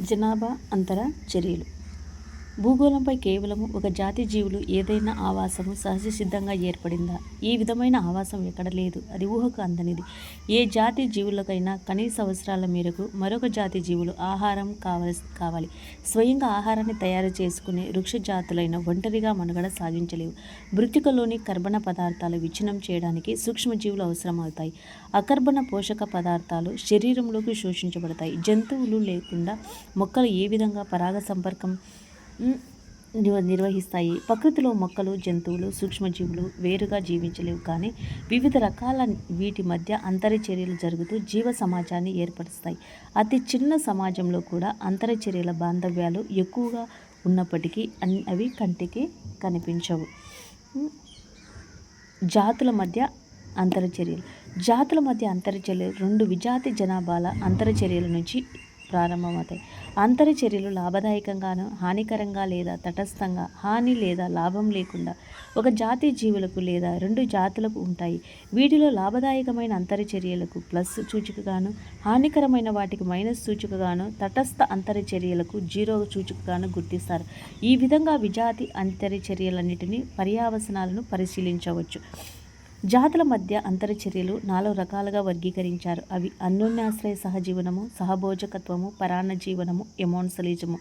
జనాభా అంతర చర్యలు. భూగోళంపై కేవలం ఒక జాతి జీవులు ఏదైనా ఆవాసము సహజ సిద్ధంగా ఏర్పడిందా? ఈ విధమైన ఆవాసం ఎక్కడ లేదు. అది ఊహకు అందనిది. ఏ జాతి జీవులకైనా కనీస అవసరాల మేరకు మరొక జాతి జీవులు ఆహారం కావలసి కావాలి. స్వయంగా ఆహారాన్ని తయారు చేసుకునే వృక్ష జాతులైన ఒంటరిగా మనుగడ సాగించలేవు. మృతికలోని కర్బన పదార్థాలు విచ్ఛిన్నం చేయడానికి సూక్ష్మజీవులు అవసరమవుతాయి. అకర్బన పోషక పదార్థాలు శరీరంలోకి శోషించబడతాయి. జంతువులు లేకుండా మొక్కలు ఏ విధంగా పరాగ సంపర్కం నిర్వహిస్తాయి. ప్రకృతిలో మొక్కలు జంతువులు సూక్ష్మజీవులు వేరుగా జీవించలేవు కానీ వివిధ రకాల వీటి మధ్య అంతరచర్యలు జరుగుతూ జీవ సమాజాన్ని ఏర్పరుస్తాయి. అతి చిన్న సమాజంలో కూడా అంతరచర్యల బాంధవ్యాలు ఎక్కువగా ఉన్నప్పటికీ అన్ అవి కంటికి కనిపించవు. జాతుల మధ్య అంతరచర్యలు. జాతుల మధ్య అంతరచర్యలు రెండు విజాతి జనాభాల అంతరచర్యల నుంచి ప్రారంభమవుతాయి. అంతరిచర్యలు లాభదాయకంగాను హానికరంగా లేదా తటస్థంగా హాని లేదా లాభం లేకుండా ఒక జాతి జీవులకు లేదా రెండు జాతులకు ఉంటాయి. వీటిలో లాభదాయకమైన అంతరిచర్యలకు ప్లస్ సూచికగాను హానికరమైన వాటికి మైనస్ సూచికగాను తటస్థ అంతరిచర్యలకు జీరో సూచికగాను గుర్తిస్తారు. ఈ విధంగా విజాతి అంతరచర్యలన్నిటినీ పర్యావసనాలను పరిశీలించవచ్చు. జాతుల మధ్య అంతరచర్యలు నాలుగు రకాలుగా వర్గీకరించారు. అవి అన్యోన్యాశ్రయ సహజీవనము సహభోజకత్వము పరాన్న జీవనము ఎమోన్సలిజము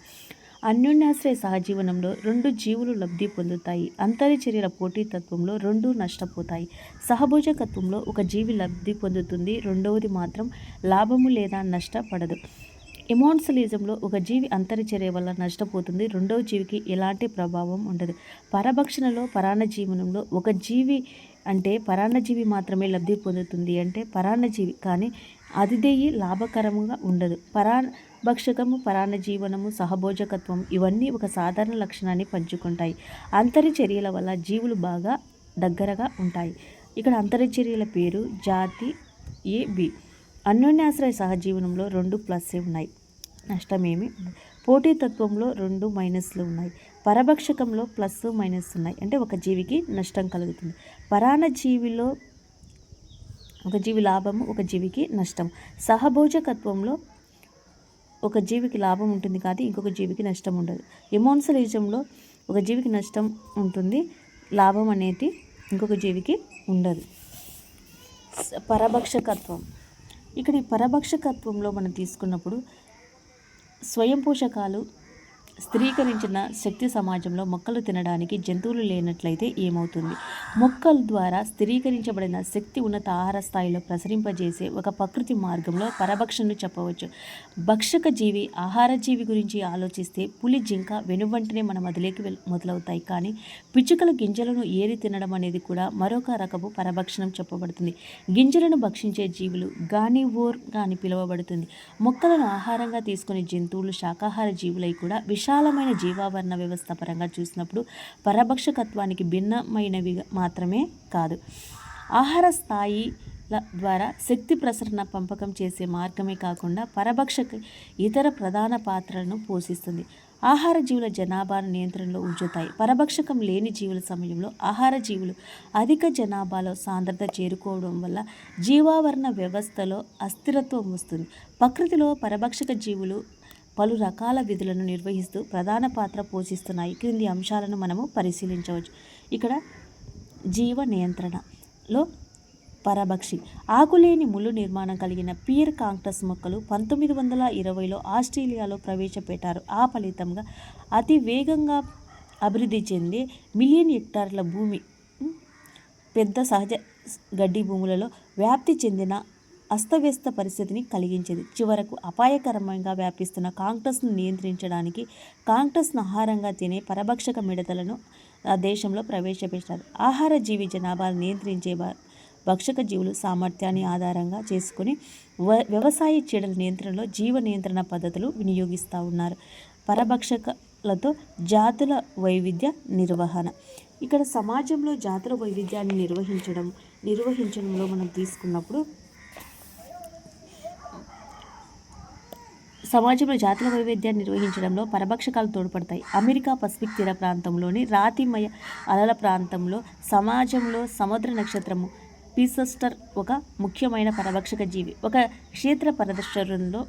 అన్యోన్యాశ్రయ సహజీవనంలో రెండు జీవులు లబ్ధి పొందుతాయి. అంతరచర్యల పోటీతత్వంలో రెండు నష్టపోతాయి. సహభోజకత్వంలో ఒక జీవి లబ్ధి పొందుతుంది. రెండవది మాత్రం లాభము లేదా నష్టపడదు. ఎమోన్సలిజంలో ఒక జీవి అంతరచర్య వల్ల నష్టపోతుంది. రెండవ జీవికి ఎలాంటి ప్రభావం ఉండదు. పరభక్షణలో పరాన్నజీవనంలో ఒక జీవి అంటే పరాన్నజీవి మాత్రమే లబ్ధి పొందుతుంది అంటే పరాన్నజీవి కానీ అతిథేయి లాభకరంగా ఉండదు. పరా భక్షకము పరాన్నజీవనము సహభోజకత్వం ఇవన్నీ ఒక సాధారణ లక్షణాన్ని పంచుకుంటాయి. అంతరిచర్యల వల్ల జీవులు బాగా దగ్గరగా ఉంటాయి. ఇక్కడ అంతరిచర్యల పేరు జాతి ఏ బి. అన్యోన్యాశ్రయ సహజీవనంలో రెండు ప్లస్సే ఉన్నాయి. నష్టమేమి పోటీతత్వంలో రెండు మైనస్లు ఉన్నాయి. పరభక్షకంలో ప్లస్ మైనస్ ఉన్నాయి. అంటే ఒక జీవికి నష్టం కలుగుతుంది. పరాణ జీవిలో ఒక జీవి లాభము ఒక జీవికి నష్టం. సహభోజకత్వంలో ఒక జీవికి లాభం ఉంటుంది కాదు ఇంకొక జీవికి నష్టం ఉండదు. ఎమోన్సలిజంలో ఒక జీవికి నష్టం ఉంటుంది లాభం అనేది ఇంకొక జీవికి ఉండదు. పరభక్షకత్వం. ఇక్కడ ఈ పరభక్షకత్వంలో మనం తీసుకున్నప్పుడు స్వయం పోషకాలు స్థిరీకరించిన శక్తి సమాజంలో మొక్కలు తినడానికి జంతువులు లేనట్లయితే ఏమవుతుంది? మొక్కల ద్వారా స్థిరీకరించబడిన శక్తి ఉన్నత ఆహార స్థాయిలో ప్రసరింపజేసే ఒక ప్రకృతి మార్గంలో పరభక్షణను చెప్పవచ్చు. భక్షక జీవి ఆహార జీవి గురించి ఆలోచిస్తే పులి జింక వెనువంటనే మన మొదలేకి మొదలవుతాయి. కానీ పిచ్చుకల గింజలను ఏరి తినడం అనేది కూడా మరొక రకపు పరభక్షణం చెప్పబడుతుంది. గింజలను భక్షించే జీవులు గానివోర్గా అని పిలువబడుతుంది. మొక్కలను ఆహారంగా తీసుకునే జంతువులు శాకాహార జీవులై కూడా విశాలమైన జీవావరణ వ్యవస్థ పరంగా చూసినప్పుడు పరభక్షకత్వానికి భిన్నమైనవి మాత్రమే కాదు. ఆహార స్థాయిల ద్వారా శక్తి ప్రసరణ పంపకం చేసే మార్గమే కాకుండా పరభక్షక ఇతర ప్రధాన పాత్రలను పోషిస్తుంది. ఆహార జీవుల జనాభాను నియంత్రణలో ఉంచుతాయి. పరభక్షకం లేని జీవుల సమయంలో ఆహార జీవులు అధిక జనాభాలో సాంద్రత చేరుకోవడం వల్ల జీవావరణ వ్యవస్థలో అస్థిరత్వం వస్తుంది. ప్రకృతిలో పరభక్షక జీవులు పలు రకాల విధులను నిర్వహిస్తూ ప్రధాన పాత్ర పోషిస్తున్నాయి. క్రింది అంశాలను మనము పరిశీలించవచ్చు. ఇక్కడ జీవ నియంత్రణలో పరభక్షి. ఆకులేని ముళ్ళు నిర్మాణం కలిగిన పియర్ కాంక్టస్ మొక్కలు పంతొమ్మిది వందల ఇరవైలో ఆస్ట్రేలియాలో ప్రవేశపెట్టారు. ఆ ఫలితంగా అతి వేగంగా అభివృద్ధి చెందే మిలియన్ హెక్టార్ల భూమి పెద్ద సహజ గడ్డి భూములలో వ్యాప్తి చెందిన అస్తవ్యస్త పరిస్థితిని కలిగించేది. చివరకు అపాయకరంగా వ్యాపిస్తున్న కాంగ్రెస్ను నియంత్రించడానికి కాంగ్రెస్ను ఆహారంగా తినే పరభక్షక మిడతలను ఆ దేశంలో ప్రవేశపెట్టారు. ఆహార జీవి జనాభాను నియంత్రించే భ- భక్షక జీవులు సామర్థ్యాన్ని ఆధారంగా చేసుకుని వ- వ్యవసాయ చీడల నియంత్రణలో జీవ నియంత్రణ పద్ధతులు వినియోగిస్తూ ఉన్నారు. పరభక్షకలతో జాతుల వైవిధ్య నిర్వహణ. ఇక్కడ సమాజంలో జాతుల వైవిధ్యాన్ని నిర్వహించడం నిర్వహించడంలో మనం తీసుకున్నప్పుడు సమాజంలో జాతుల వైవిధ్యాన్ని నిర్వహించడంలో పరభక్షకాలు తోడ్పడతాయి. అమెరికా పసిఫిక్ తీర ప్రాంతంలోని రాతిమయ అలల ప్రాంతంలో సమాజంలో సముద్ర నక్షత్రము పీసస్టర్ ఒక ముఖ్యమైన పరభక్షక జీవి. ఒక క్షేత్ర ప్రదర్శనలో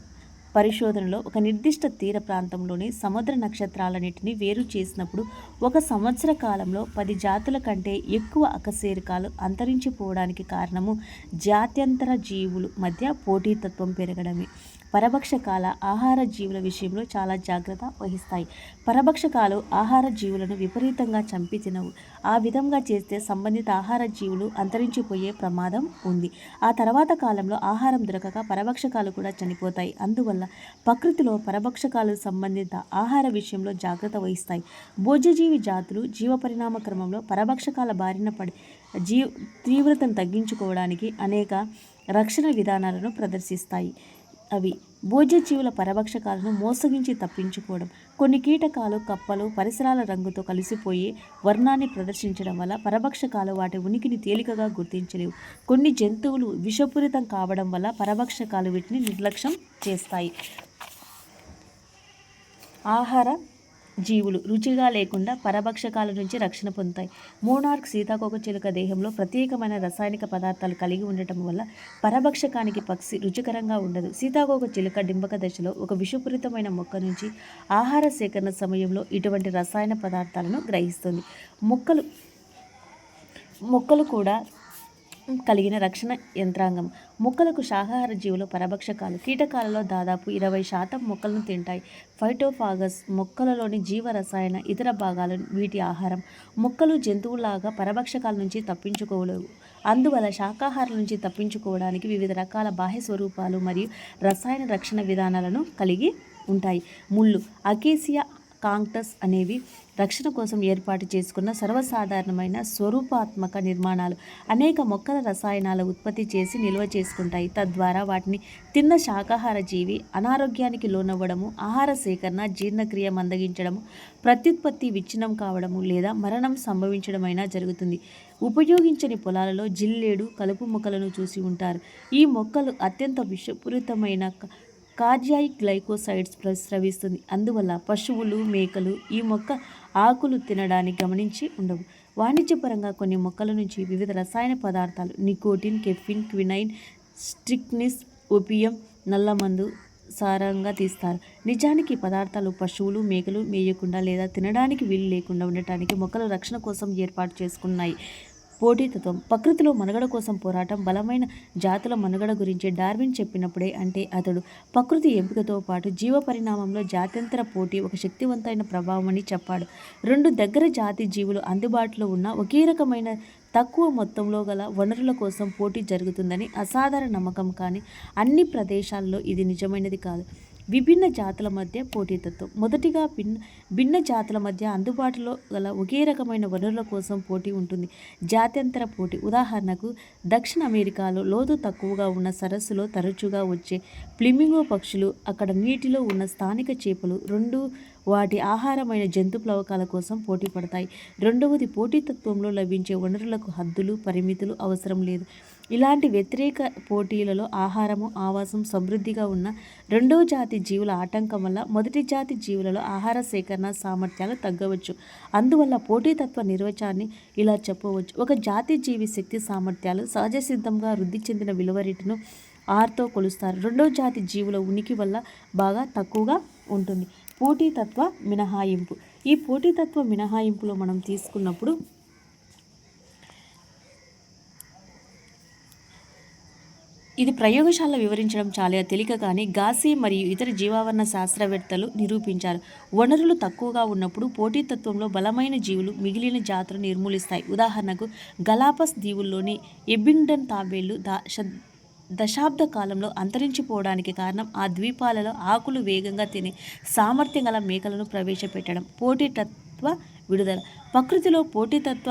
పరిశోధనలో ఒక నిర్దిష్ట తీర ప్రాంతంలోని సముద్ర నక్షత్రాలన్నింటినీ వేరు చేసినప్పుడు ఒక సంవత్సర కాలంలో పది జాతుల కంటే ఎక్కువ అకశేరుకాలు అంతరించిపోవడానికి కారణము జాత్యంతర జీవులు మధ్య పోటీతత్వం పెరగడమే. పరభక్షకాల ఆహార జీవుల విషయంలో చాలా జాగ్రత్త వహిస్తాయి. పరభక్షకాలు ఆహార జీవులను విపరీతంగా చంపి తినవు. ఆ విధంగా చేస్తే సంబంధిత ఆహార జీవులు అంతరించిపోయే ప్రమాదం ఉంది. ఆ తర్వాత కాలంలో ఆహారం దొరకక పరభక్షకాలు కూడా చనిపోతాయి. అందువల్ల ప్రకృతిలో పరభక్షకాలు సంబంధిత ఆహార విషయంలో జాగ్రత్త వహిస్తాయి. భోజ్యజీవి జాతులు జీవ పరిణామ క్రమంలో పరభక్షకాల బారిన పడి జీ తీవ్రతను తగ్గించుకోవడానికి అనేక రక్షణ విధానాలను ప్రదర్శిస్తాయి. అవి. భోజ్యజీవుల పరభక్షకాలను మోసగించి తప్పించుకోవడం కొన్ని కీటకాలు కప్పలు పరిసరాల రంగుతో కలిసిపోయి వర్ణాన్ని ప్రదర్శించడం వల్ల పరభక్షకాలు వాటి ఉనికిని తేలికగా గుర్తించలేవు. కొన్ని జంతువులు విషపూరితం కావడం వల్ల పరభక్షకాలు వీటిని నిర్లక్ష్యం చేస్తాయి. ఆహార జీవులు రుచిగా లేకుండా పరభక్షకాల నుంచి రక్షణ పొందుతాయి. మోనార్క్ సీతాకోక చిలుక దేహంలో ప్రత్యేకమైన రసాయనిక పదార్థాలు కలిగి ఉండటం వల్ల పరభక్షకానికి పక్షి రుచికరంగా ఉండదు. సీతాకోక చిలుక డింబక దశలో ఒక విషపూరితమైన మొక్క నుంచి ఆహార సేకరణ సమయంలో ఇటువంటి రసాయన పదార్థాలను గ్రహిస్తుంది. మొక్కలు మొక్కలు కూడా కలిగిన రక్షణ యంత్రాంగం. మొక్కలకు శాకాహార జీవులు పరభక్షకాలు. కీటకాలలో దాదాపు ఇరవై శాతం మొక్కలను తింటాయి. ఫైటోఫాగస్ మొక్కలలోని జీవ రసాయన ఇతర భాగాలు వీటి ఆహారం. మొక్కలు జంతువులాగా పరభక్షకాల నుంచి తప్పించుకోలేవు. అందువల్ల శాకాహారం నుంచి తప్పించుకోవడానికి వివిధ రకాల బాహ్య స్వరూపాలు మరియు రసాయన రక్షణ విధానాలను కలిగి ఉంటాయి. ముళ్ళు అకేసియా కాంక్టస్ అనేవి రక్షణ కోసం ఏర్పాటు చేసుకున్న సర్వసాధారణమైన స్వరూపాత్మక నిర్మాణాలు అనేక మొక్కల రసాయనాల ఉత్పత్తి చేసి నిల్వ చేసుకుంటాయి. తద్వారా వాటిని తిన్న శాకాహార జీవి అనారోగ్యానికి లోనవ్వడము ఆహార సేకరణ జీర్ణక్రియ మందగించడము ప్రత్యుత్పత్తి విచ్ఛిన్నం కావడము లేదా మరణం సంభవించడమైనా జరుగుతుంది. ఉపయోగించని పొలాలలో జిల్లేడు కలుపు మొక్కలను చూసి ఉంటారు. ఈ మొక్కలు అత్యంత విషపూరితమైన కార్జాయిక్ గ్లైకోసైడ్స్ ప్రస్రవిస్తుంది అందువల్ల పశువులు మేకలు ఈ మొక్క ఆకులు తినడానికి గమనించి ఉండవు. వాణిజ్యపరంగా కొన్ని మొక్కల నుంచి వివిధ రసాయన పదార్థాలు nicotine caffeine quinine strychnine opium నల్లమందు సారంగా తీస్తారు. నిజానికి పదార్థాలు పశువులు మేకలు మేయకుండా లేదా తినడానికి వీలు లేకుండా ఉండటానికి మొక్కలు రక్షణ కోసం ఏర్పాటు చేసుకున్నాయి. పోటీతత్వం ప్రకృతిలో మనుగడ కోసం పోరాటం బలమైన జాతుల మనుగడ గురించి డార్విన్ చెప్పినప్పుడే అంటే అతడు ప్రకృతి ఎంపికతో పాటు జీవ పరిణామంలో జాత్యంతర పోటీ ఒక శక్తివంతమైన ప్రభావం అని చెప్పాడు. రెండు దగ్గర జాతి జీవులు అందుబాటులో ఉన్న ఒకే రకమైన తక్కువ మొత్తంలో గల వనరుల కోసం పోటీ జరుగుతుందని అసాధారణ నమ్మకం కానీ అన్ని ప్రదేశాల్లో ఇది నిజమైనది కాదు. విభిన్న జాతుల మధ్య పోటీతత్వం. మొదటిగా భిన్న భిన్న జాతుల మధ్య అందుబాటులో గల ఒకే రకమైన వనరుల కోసం పోటీ ఉంటుంది. జాత్యంతర పోటీ. ఉదాహరణకు దక్షిణ అమెరికాలో లోతు తక్కువగా ఉన్న సరస్సులో తరచుగా వచ్చే ప్లిమింగో పక్షులు అక్కడ నీటిలో ఉన్న స్థానిక చేపలు రెండు వాటి ఆహారమైన జంతు ప్లవకాల కోసం పోటీ పడతాయి. రెండవది పోటీతత్వంలో లభించే వనరులకు హద్దులు పరిమితులు అవసరం లేదు. ఇలాంటి వ్యతిరేక పోటీలలో ఆహారము ఆవాసం సమృద్ధిగా ఉన్న రెండవ జాతి జీవుల ఆటంకం వల్ల మొదటి జాతి జీవులలో ఆహార సేకరణ సామర్థ్యాలు తగ్గవచ్చు. అందువల్ల పోటీతత్వ నిర్వచనాన్ని ఇలా చెప్పవచ్చు. ఒక జాతి జీవి శక్తి సామర్థ్యాలు సహజ సిద్ధంగా వృద్ధి చెందిన విలువ రేటును ఆర్తో కొలుస్తారు. రెండవ జాతి జీవుల ఉనికి వల్ల బాగా తక్కువగా ఉంటుంది. పోటీతత్వ మినహాయింపు. ఈ పోటీతత్వ మినహాయింపులో మనం తీసుకున్నప్పుడు ఇది ప్రయోగశాల వివరించడం చాలా తేలిక కానీ గాసి మరియు ఇతర జీవావరణ శాస్త్రవేత్తలు నిరూపించారు. వనరులు తక్కువగా ఉన్నప్పుడు పోటీతత్వంలో బలమైన జీవులు మిగిలిన జాతులు నిర్మూలిస్తాయి. ఉదాహరణకు గలాపస్ దీవుల్లోని ఎబ్బింగ్డన్ తాబేళ్ళు దా దశాబ్ద కాలంలో అంతరించిపోవడానికి కారణం ఆ ద్వీపాలలో ఆకులు వేగంగా తినే సామర్థ్యం గల మేకలను ప్రవేశపెట్టడం. పోటీతత్వ విడుదల. ప్రకృతిలో పోటీతత్వ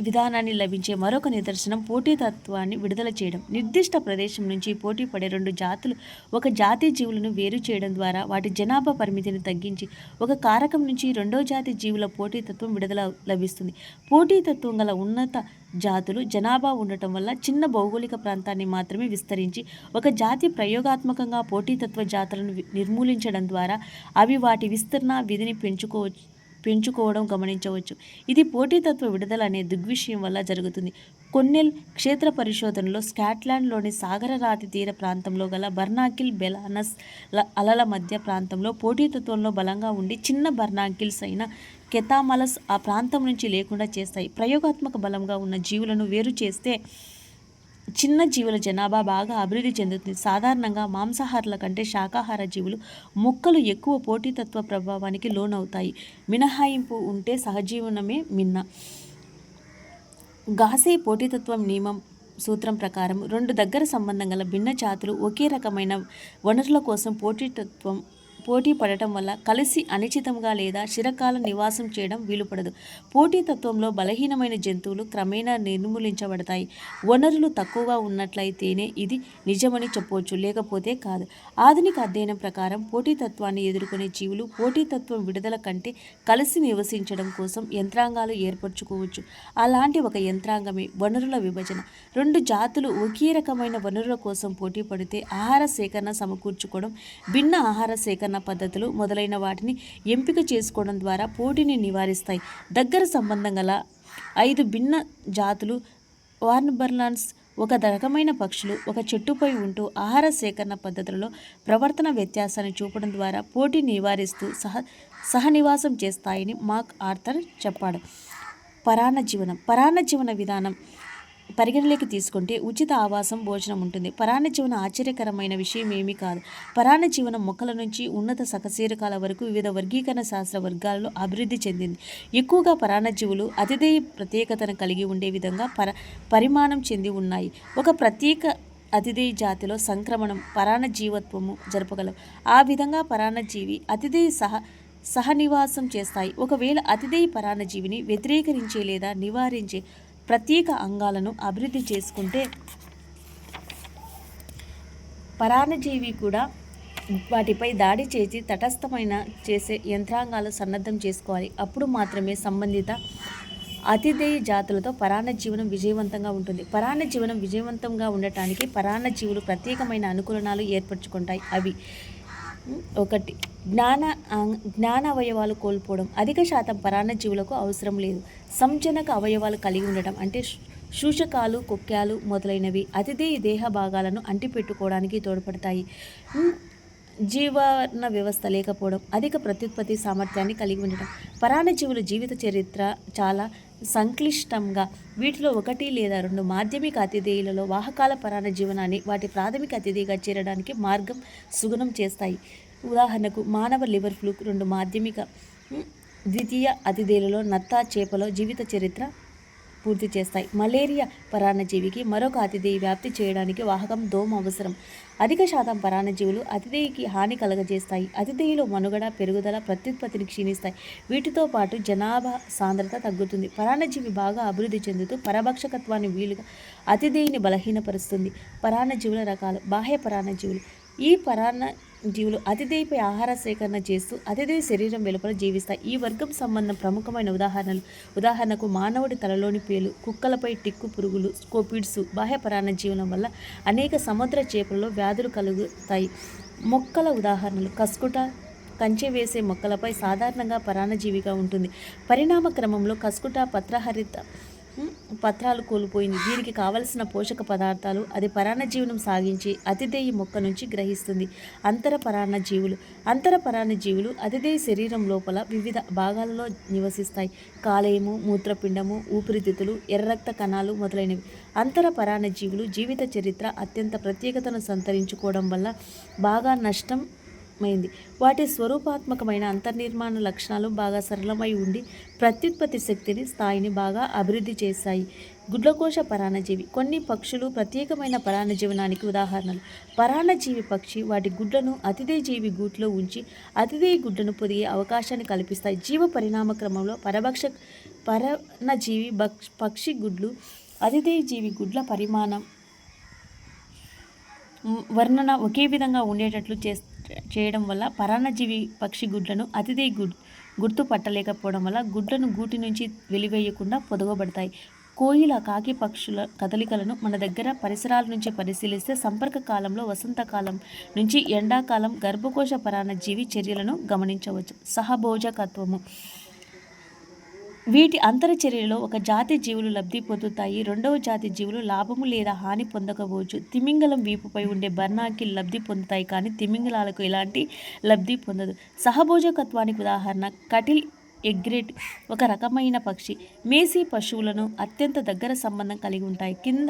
విధానాన్ని లభించే మరొక నిదర్శనం పోటీతత్వాన్ని విడుదల చేయడం. నిర్దిష్ట ప్రదేశం నుంచి పోటీ పడే రెండు జాతులు ఒక జాతి జీవులను వేరు చేయడం ద్వారా వాటి జనాభా పరిమితిని తగ్గించి ఒక కారకం నుంచి రెండో జాతి జీవుల పోటీతత్వం విడుదల లభిస్తుంది. పోటీతత్వం గల ఉన్నత జాతులు జనాభా ఉండటం వల్ల చిన్న భౌగోళిక ప్రాంతాన్ని మాత్రమే విస్తరించి ఒక జాతి ప్రయోగాత్మకంగా పోటీతత్వ జాతులను నిర్మూలించడం ద్వారా అవి వాటి విస్తరణ విధిని పెంచుకోవచ్చు. పెంచుకోవడం గమనించవచ్చు. ఇది పోటీతత్వ విడుదల అనే దృగ్విషయం వల్ల జరుగుతుంది. కొన్నెల్ క్షేత్ర పరిశోధనలో స్కాట్లాండ్లోని సాగర రాతి తీర ప్రాంతంలో గల బర్నాకిల్ బెలానస్ ల- అలల మధ్య ప్రాంతంలో పోటీతత్వంలో బలంగా ఉండి చిన్న బర్నాకిల్స్ అయిన కెతామలస్ ఆ ప్రాంతం నుంచి లేకుండా చేస్తాయి. ప్రయోగాత్మక బలంగా ఉన్న జీవులను వేరు చేస్తే చిన్న జీవుల జనాభా బాగా అభివృద్ధి చెందుతుంది. సాధారణంగా మాంసాహారుల కంటే శాకాహార జీవులు మొక్కలు ఎక్కువ పోటీతత్వ ప్రభావానికి లోనవుతాయి. మినహాయింపు ఉంటే సహజీవనమే మిన్న. గాసే పోటీతత్వం నియమం సూత్రం ప్రకారం రెండు దగ్గర సంబంధం గల భిన్న జాతులు ఒకే రకమైన వనరుల కోసం పోటీతత్వం పోటీ పడటం వల్ల కలిసి అనిశ్చితంగా లేదా చిరకాల నివాసం చేయడం వీలుపడదు. పోటీతత్వంలో బలహీనమైన జంతువులు క్రమేణా నిర్మూలించబడతాయి. వనరులు తక్కువగా ఉన్నట్లయితేనే ఇది నిజమని చెప్పవచ్చు లేకపోతే కాదు. ఆధునిక అధ్యయనం ప్రకారం పోటీతత్వాన్ని ఎదుర్కొనే జీవులు పోటీతత్వం విడుదల కంటే కలిసి నివసించడం కోసం యంత్రాంగాలు ఏర్పరచుకోవచ్చు. అలాంటి ఒక యంత్రాంగమే వనరుల విభజన. రెండు జాతులు ఒకే రకమైన వనరుల కోసం పోటీ పడితే ఆహార సేకరణ సమకూర్చుకోవడం భిన్న ఆహార సేకరణ పద్ధతులు మొదలైన వాటిని ఎంపిక చేసుకోవడం ద్వారా పోటీని నివారిస్తాయి. దగ్గర సంబంధం గల ఐదు భిన్న జాతులు వార్న్బర్లాన్స్ ఒక రకమైన పక్షులు ఒక చెట్టుపై ఉంటూ ఆహార సేకరణ పద్ధతులలో ప్రవర్తన వ్యత్యాసాన్ని చూపడం ద్వారా పోటీ నివారిస్తూ సహ సహనివాసం చేస్తాయని మార్క్ ఆర్థర్ చెప్పాడు. పరాన్న జీవనం పరాన్న జీవన విధానం పరిగణలోకి తీసుకుంటే ఉచిత ఆవాసం భోజనం ఉంటుంది. పరాన్న జీవన ఆశ్చర్యకరమైన విషయం ఏమీ కాదు. పరాన్న జీవనం మొక్కల నుంచి ఉన్నత సకశీరకాల వరకు వివిధ వర్గీకరణ శాస్త్ర వర్గాలలో అభివృద్ధి చెందింది. ఎక్కువగా పరాన్న జీవులు అతిథేయ ప్రత్యేకతను కలిగి ఉండే విధంగా పర పరిమాణం చెంది ఉన్నాయి. ఒక ప్రత్యేక అతిథేయ జాతిలో సంక్రమణం పరాణ జీవత్వము జరపగలవు. ఆ విధంగా పరాణజీవి అతిథేయ సహ సహనివాసం చేస్తాయి. ఒకవేళ అతిథేయ పరాణజీవిని వ్యతిరేకరించే లేదా నివారించే ప్రత్యేక అంగాలను అభివృద్ధి చేసుకుంటే పరాణజీవి కూడా వాటిపై దాడి చేసి తటస్థమైన చేసే యంత్రాంగాలు సన్నద్ధం చేసుకోవాలి. అప్పుడు మాత్రమే సంబంధిత అతిథేయ జాతులతో పరాన్న జీవనం విజయవంతంగా ఉంటుంది. పరాన్న జీవనం విజయవంతంగా ఉండటానికి పరాన్న జీవులు ప్రత్యేకమైన అనుకూలనాలు ఏర్పరచుకుంటాయి. అవి ఒకటి జ్ఞాన జ్ఞాన అవయవాలు కోల్పోవడం అధిక శాతం పరాన్న జీవులకు అవసరం లేదు. సంజనక అవయవాలు కలిగి ఉండటం అంటే శూషకాలు కొక్కాలు మొదలైనవి. అతిథి దేహ భాగాలను అంటిపెట్టుకోవడానికి తోడ్పడతాయి. జీవన వ్యవస్థ లేకపోవడం అధిక ప్రత్యుత్పత్తి సామర్థ్యాన్ని కలిగి ఉండటం. పరాణజీవుల జీవిత చరిత్ర చాలా సంక్లిష్టంగా. వీటిలో ఒకటి లేదా రెండు మాధ్యమిక అతిథేయులలో వాహకాల పరాణ జీవనాన్ని వాటి ప్రాథమిక అతిథిగా చేరడానికి మార్గం సుగుణం చేస్తాయి. ఉదాహరణకు మానవ లివర్ ఫ్లూక్ రెండు మాధ్యమిక ద్వితీయ అతిథేయులలో నత్త చేపలో జీవిత చరిత్ర పూర్తి చేస్తాయి. మలేరియా పరాన్నజీవికి మరొక అతిథేయి వ్యాప్తి చేయడానికి వాహకం దోమ అవసరం. అధిక శాతం పరాన్నజీవులు అతిథేయికి హాని కలగజేస్తాయి. అతిథేయులు మనుగడ పెరుగుదల ప్రత్యుత్పత్తిని క్షీణిస్తాయి. వీటితో పాటు జనాభా సాంద్రత తగ్గుతుంది. పరాన్నజీవి బాగా అభివృద్ధి చెందుతూ పరభక్షకత్వాన్ని వీలుగా అతిథేయిని బలహీనపరుస్తుంది. పరాన్నజీవుల రకాలు బాహ్య పరాన్నజీవులు. ఈ పరాన్న జీవులు అతిథేయపై ఆహార సేకరణ చేస్తూ అతిథేయ శరీరం వెలుపల జీవిస్తాయి. ఈ వర్గం సంబంధం ప్రముఖమైన ఉదాహరణలు. ఉదాహరణకు మానవుడి తలలోని పేలు కుక్కలపై టిక్కు పురుగులు స్కోపిడ్స్ బాహ్య పరాణ జీవనం వల్ల అనేక సముద్ర చేపలలో వ్యాధులు కలుగుతాయి. మొక్కల ఉదాహరణలు. కస్కుట కంచె వేసే మొక్కలపై సాధారణంగా పరాణజీవిగా ఉంటుంది. పరిణామ క్రమంలో కస్కుట పత్రహరిత పత్రాలు కోల్పోయింది. దీనికి కావలసిన పోషక పదార్థాలు అది పరాన్న జీవనం సాగించి అతిథేయ మొక్క నుంచి గ్రహిస్తుంది. అంతర పరాణ జీవులు. అంతర పరాణ జీవులు అతిథేయ శరీరం లోపల వివిధ భాగాలలో నివసిస్తాయి. కాలేయము మూత్రపిండము ఊపిరితిత్తులు ఎర్రరక్త కణాలు మొదలైనవి. అంతర పరాణ జీవులు జీవిత చరిత్ర అత్యంత ప్రత్యేకతను సంతరించుకోవడం వల్ల బాగా నష్టం మైంది వాటి స్వరూపాత్మకమైన అంతర్నిర్మాణ లక్షణాలు బాగా సరళమై ఉండి ప్రత్యుత్పత్తి శక్తిని స్థాయిని బాగా అభివృద్ధి చేశాయి. గుడ్లకోశ పరాన్నజీవి. కొన్ని పక్షులు ప్రత్యేకమైన పరాణజీవనానికి ఉదాహరణలు. పరాణజీవి పక్షి వాటి గుడ్లను అతిథేయజీవి గూట్లో ఉంచి అతిథేయ గుడ్లను పొదిగే అవకాశాన్ని కల్పిస్తాయి. జీవ పరిణామ క్రమంలో పరభక్ష పరాణజీవి పక్షి గుడ్లు అతిథేయజీవి గుడ్ల పరిమాణం వర్ణన ఒకే విధంగా ఉండేటట్లు చేస్తాయి చేయడం వల్ల పరాన్నజీవి పక్షి గుడ్లను అతిథి గుడ్ గుర్తుపట్టలేకపోవడం వల్ల గుడ్లను గూటి నుంచి వెలివేయకుండా పొదగబడతాయి. కోయిల కాకి పక్షుల కదలికలను మన దగ్గర పరిసరాల నుంచి పరిశీలిస్తే సంపర్క కాలంలో వసంతకాలం నుంచి ఎండాకాలం గర్భకోశ పరాన్నజీవి చర్యలను గమనించవచ్చు. సహభోజకత్వము. వీటి అంతరచర్యలో ఒక జాతి జీవులు లబ్ధి పొందుతాయి. రెండవ జాతి జీవులు లాభము లేదా హాని పొందకపోవచ్చు. తిమింగలం వీపుపై ఉండే బర్నాకి లబ్ధి పొందుతాయి కానీ తిమింగలాలకు ఎలాంటి లబ్ధి పొందదు. సహభోజకత్వానికి ఉదాహరణ కటిల్ ఎగ్రెట్ ఒక రకమైన పక్షి. మేసి పశువులను అత్యంత దగ్గర సంబంధం కలిగి ఉంటాయి. కింద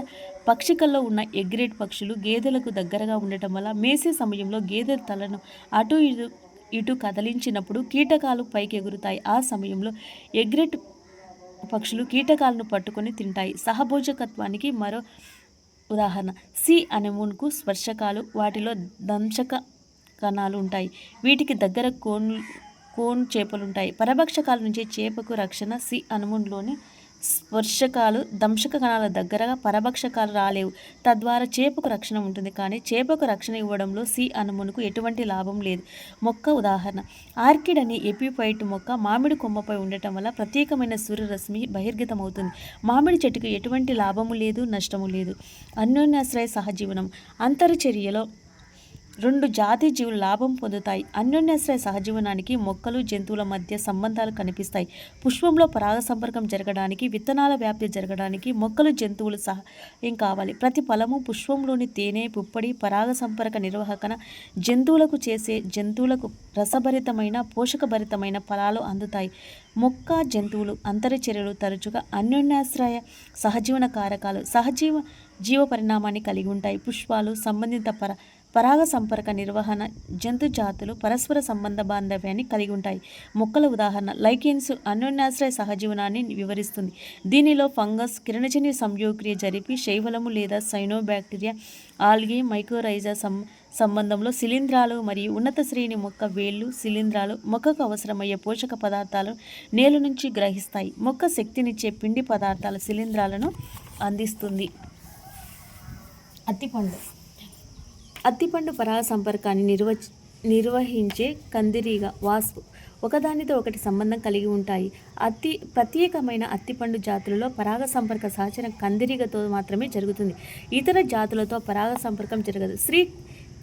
పక్షికల్లో ఉన్న ఎగ్రెట్ పక్షులు గేదెలకు దగ్గరగా ఉండటం వల్ల మేసే సమయంలో గేదెల తలను అటు ఇటు ఇటు కదిలించినప్పుడు కీటకాలు పైకి ఎగురుతాయి ఆ సమయంలో ఎగ్రెట్ పక్షులు కీటకాలను పట్టుకొని తింటాయి. సహభోజకత్వానికి మరో ఉదాహరణ. సి అనెమూన్కు స్పర్శకాలు వాటిలో దంశక కణాలు ఉంటాయి. వీటికి దగ్గర కోన్ కోన్ చేపలుంటాయి. పరభక్షకాల నుంచి చేపకు రక్షణ సి అనుమున్లోని స్పర్శకాలు దంశక కణాల దగ్గరగా పరభక్షకాలు రాలేవు. తద్వారా చేపకు రక్షణ ఉంటుంది. కానీ చేపకు రక్షణ ఇవ్వడంలో సి అనుమునకు ఎటువంటి లాభం లేదు. మొక్క ఉదాహరణ. ఆర్కిడ్ అనే ఎపిఫైట్ మొక్క మామిడి కొమ్మపై ఉండటం వల్ల ప్రత్యేకమైన సూర్యరశ్మి బహిర్గతమవుతుంది. మామిడి చెట్టుకు ఎటువంటి లాభము లేదు నష్టము లేదు. అన్యోన్యాశ్రయ సహజీవనం. అంతర్చర్యలో రెండు జాతి జీవులు లాభం పొందుతాయి. అన్యోన్యాశ్రయ సహజీవనానికి మొక్కలు జంతువుల మధ్య సంబంధాలు కనిపిస్తాయి. పుష్పంలో పరాగ సంపర్కం జరగడానికి విత్తనాల వ్యాప్తి జరగడానికి మొక్కలు జంతువులు సహాయం కావాలి. ప్రతి ఫలము పుష్పంలోని తేనె పుప్పడి పరాగ సంపర్క నిర్వహణ జంతువులకు చేసే జంతువులకు రసభరితమైన పోషకభరితమైన ఫలాలు అందుతాయి. మొక్క జంతువులు అంతరచర్యలు తరచుగా అన్యోన్యాశ్రయ సహజీవన కారకాలు. సహజీవ జీవ పరిణామాన్ని కలిగి ఉంటాయి. పుష్పాలు సంబంధిత పర పరాగ సంపర్క నిర్వహణ జంతు జాతులు పరస్పర సంబంధ బాంధవ్యాన్ని కలిగి ఉంటాయి. మొక్కల ఉదాహరణ లైకెన్స్ అన్యోన్యాశ్రయ సహజీవనాన్ని వివరిస్తుంది. దీనిలో ఫంగస్ కిరణజన్య సంయోక్రియ జరిపి శైవలము లేదా సైనోబ్యాక్టీరియా ఆల్గే మైక్రోరైజా సం సంబంధంలో శిలీంధ్రాలు మరియు ఉన్నత శ్రేణి మొక్క వేళ్ళు శిలీంధ్రాలు మొక్కకు అవసరమయ్యే పోషక పదార్థాలు నేల నుంచి గ్రహిస్తాయి. మొక్క శక్తినిచ్చే పిండి పదార్థాల శిలీంధ్రాలను అందిస్తుంది. అత్తిపండు అత్తిపండు పరాగ సంపర్కాన్ని నిర్వ నిర్వహించే కందిరీగ వాస్పు ఒకదానితో ఒకటి సంబంధం కలిగి ఉంటాయి. అతి ప్రత్యేకమైన అత్తిపండు జాతులలో పరాగ సంపర్క సహచరం కందిరీగతో మాత్రమే జరుగుతుంది. ఇతర జాతులతో పరాగ సంపర్కం జరగదు. శ్రీ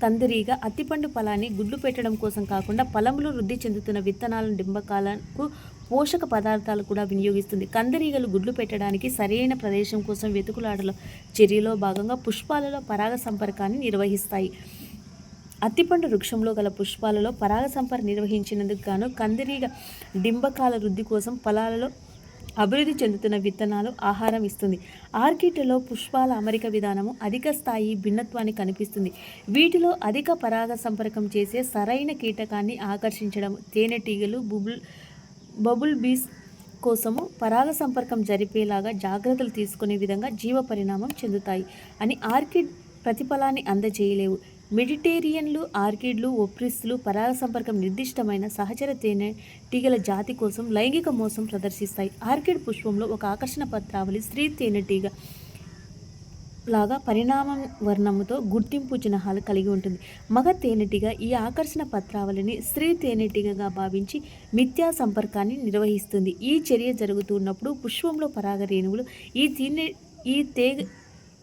కందిరీగ అత్తిపండు ఫలాన్ని గుడ్లు పెట్టడం కోసం కాకుండా ఫలములు వృద్ధి చెందుతున్న విత్తనాలను డింబకాలకు పోషక పదార్థాలు కూడా వినియోగిస్తుంది. కందిరీగలు గుడ్లు పెట్టడానికి సరైన ప్రదేశం కోసం వెతుకులాడల చర్యలో భాగంగా పుష్పాలలో పరాగ సంపర్కాన్ని నిర్వహిస్తాయి. అత్తిపండు వృక్షంలో గల పుష్పాలలో పరాగ సంపర్క నిర్వహించినందుకు గాను కందిరీగ డింబకాల వృద్ధి కోసం ఫలాలలో అభివృద్ధి చెందుతున్న విత్తనాలు ఆహారం ఇస్తుంది. ఆర్కిడ్లలో పుష్పాల అమరిక విధానము అధిక స్థాయి భిన్నత్వాన్ని కనిపిస్తుంది. వీటిలో అధిక పరాగ సంపర్కం చేసే సరైన కీటకాన్ని ఆకర్షించడం తేనెటీగలు బుబుల్ బబుల్ బీస్ కోసము పరాగ సంపర్కం జరిపేలాగా జాగ్రత్తలు తీసుకునే విధంగా జీవ పరిణామం చెందుతాయి అని ఆర్కిడ్ ప్రతిఫలాన్ని అందజేయలేవు. మెడిటేరియన్లు ఆర్కిడ్లు ఒప్రిస్లు పరాగ సంపర్కం నిర్దిష్టమైన సహచర తేనె టీగల జాతి కోసం లైంగిక మోసం ప్రదర్శిస్తాయి. ఆర్కిడ్ పుష్పంలో ఒక ఆకర్షణ పత్రావళి స్త్రీ తేనెటీగ లాగా పరిణామం వర్ణముతో గుర్తింపు చిహ్నాలు కలిగి ఉంటుంది. మగ తేనెటీగ ఈ ఆకర్షణ పత్రావళిని స్త్రీ తేనెటీగగా భావించి మిథ్యా సంపర్కాన్ని నిర్వహిస్తుంది. ఈ చర్య జరుగుతున్నప్పుడు పుష్పంలో పరాగ రేణువులు ఈ తేనె ఈ తేగ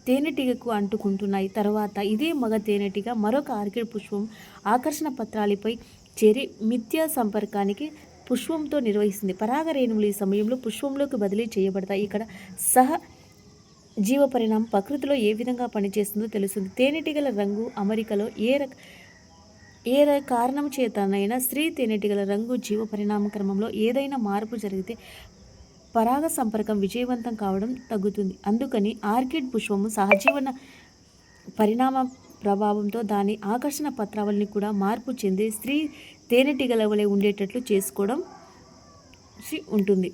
తేనెటీగకు అంటుకుంటున్నాయి. తర్వాత ఇదే మగ తేనెటీగ మరొక ఆర్కిడ్ పుష్పం ఆకర్షణ పత్రాలపై చేరి మిథ్యా సంపర్కానికి పుష్పంతో నిర్వహిస్తుంది. పరాగ రేణువులు ఈ సమయంలో పుష్పంలోకి బదిలీ చేయబడతాయి. ఇక్కడ సహ జీవ పరిణామం ప్రకృతిలో ఏ విధంగా పనిచేస్తుందో తెలుస్తుంది. తేనెటీగల రంగు అమరికలో ఏ రక ఏ కారణం చేతనైనా స్త్రీ తేనెటీగల రంగు జీవ పరిణామ క్రమంలో ఏదైనా మార్పు జరిగితే పరాగ సంపర్కం విజయవంతం కావడం తగ్గుతుంది. అందుకని ఆర్కిడ్ పుష్పము సహజీవన పరిణామ ప్రభావంతో దాని ఆకర్షణ పత్రావళిని కూడా మార్పు చెంది స్త్రీ తేనెటీగల వలె ఉండేటట్లు చేసుకోవడం ఉంటుంది.